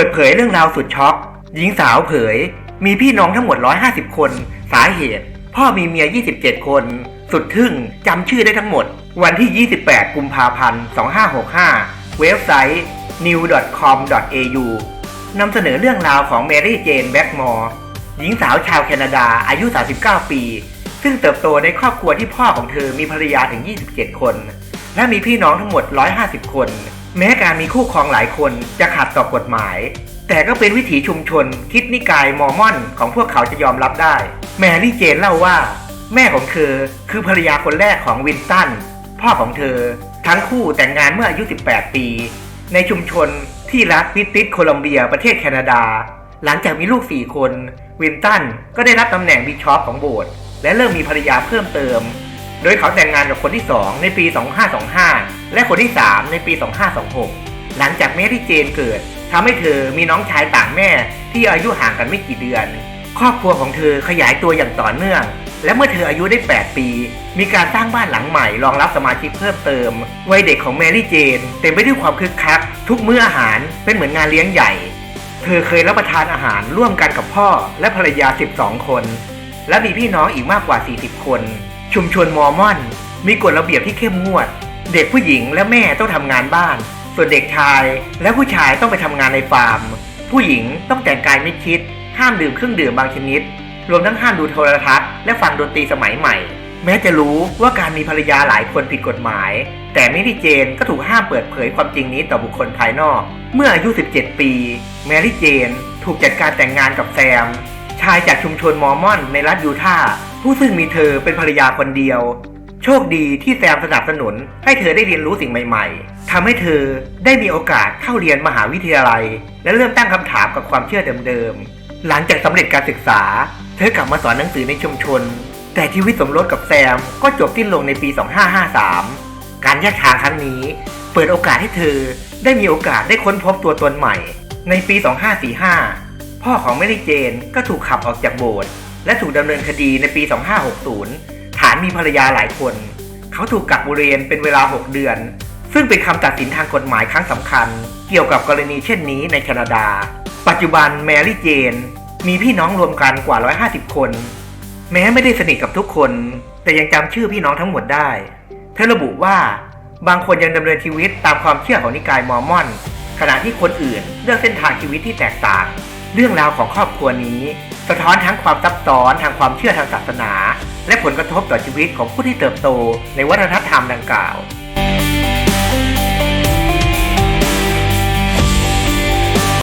ปิดเผยเรื่องราวสุดช็อก หญิงสาวเผย มีพี่น้องทั้งหมด 150 คน สาเหตุ พ่อมีเมีย 27 คน สุดทึ่งจำชื่อได้ทั้งหมด วันที่ 28 กุมภาพันธ์ 2565 เว็บไซต์ new.com.au นำเสนอเรื่องราวของแมรี่เจนแบ็กมอร์หญิงสาวชาวแคนาดาอายุ 39 ปี ซึ่งเติบโตในครอบครัวที่พ่อของเธอมีภรรยาถึง 27 คน และมีพี่น้องทั้งหมด 150 คน แม้การมีคู่ครองหลายคนจะขัดต่อกฎหมาย แต่ก็เป็นวิถีชุมชนคิดนิกายมอร์มอนของพวกเขาจะยอมรับได้ แมรี่เจนเล่าว่า แม่ของเธอคือภรรยาคนแรกของวินตัน พ่อของเธอทั้งคู่แต่งงานเมื่ออายุ 18 ปี ในชุมชนที่รัฐบริติชโคลัมเบียประเทศแคนาดา หลังจากมีลูก 4 คน วินตันก็ได้รับตำแหน่งบิชอปของโบสถ์และเริ่มมีภรรยาเพิ่มเติม โดยเขาแต่งงานกับคนที่ 2 ในปี 2525 และคนที่ 3 ในปี 2526 หลังจากแม่ที่เจนเกิดทำให้เธอมีน้องชายต่างแม่ที่อายุห่างกันไม่กี่เดือน ครอบครัวของเธอขยายตัวอย่างต่อเนื่อง และเมื่อเธออายุได้ 8 ปี มีการสร้างบ้านหลังใหม่รองรับสมาชิกเพิ่มเติม วัยเด็กของแมรี่เจน เต็มไปด้วยความคึกคัก ทุกมื้ออาหารเป็นเหมือนงานเลี้ยงใหญ่ เธอเคยรับประทานอาหารร่วมกันกับพ่อและภรรยา 12 คน และมีพี่น้องอีกมากกว่า 40 คน ชุมชนมอร์มอน มีกฎระเบียบที่เข้มงวด เด็กผู้หญิงและแม่ต้องทำงานบ้าน ส่วนเด็กชายและผู้ชายต้องไปทำงานในฟาร์ม ผู้หญิงต้องแต่งกายไมิดชิด ห้ามดื่มเครื่องดื่มบางชนิด รวมทั้งห้ามดูโทรทัศน์และฟังดนตรีสมัยใหม่ แม้จะรู้ว่าการมีภรรยาหลายคนผิดกฎหมาย แต่แมรี่เจนก็ถูกห้ามเปิดเผยความจริงนี้ต่อบุคคลภายนอก เมื่ออายุ 17 ปี แมรี่เจน ถูกจัดการแต่งงานกับแซม ชายจากชุมชนมอร์มอนในรัฐยูทาห์ผู้ซึ่งมีเธอเป็นภรรยาคนเดียว ชคดีที่แซมสนับสนุน ให้เธอได้เรียนรู้สิ่งใหม่ ๆทำให้เธอได้มีโอกาสเข้าเรียนมหาวิทยาลัย และเริ่มตั้งคำถามกับความเชื่อเดิมๆ หลังจากสำเร็จการศึกษา เธอกลับมาสอนหนังสือในชุมชน แต่ชีวิตสมรสกับแซมก็จบสิ้นลงในปี 2553 การแยกทางครั้งนี้ เปิดโอกาสให้เธอได้มีโอกาสได้ค้นพบตัวตนใหม่ ในปี 2545 พ่อของแมรี่เจนก็ถูกขับออกจากโบสถ์และถูกดำเนินคดีในปี 2560 มีภรรยาหลายคน เขาถูกกักบริเวณเป็นเวลา 6 เดือน ซึ่งเป็นคำตัดสินทางกฎหมายครั้งสำคัญ เกี่ยวกับกรณีเช่นนี้ในแคนาดา ปัจจุบันแมรี่เจน มีพี่น้องรวมกันกว่า 150 คน แม้ไม่ได้สนิทกับทุกคน แต่ยังจำชื่อพี่น้องทั้งหมดได้ เธอระบุว่าบางคนยังดำเนินชีวิตตามความเชื่อของนิกายมอร์มอน ขณะที่คนอื่นเลือกเส้นทางชีวิตที่แตกต่าง เรื่องราวของครอบครัวนี้ สะท้อนทั้งความซับซ้อนทางความเชื่อทางศาสนา และผลกระทบต่อชีวิตของผู้ที่เติบโตในวัฒนธรรมดังกล่าว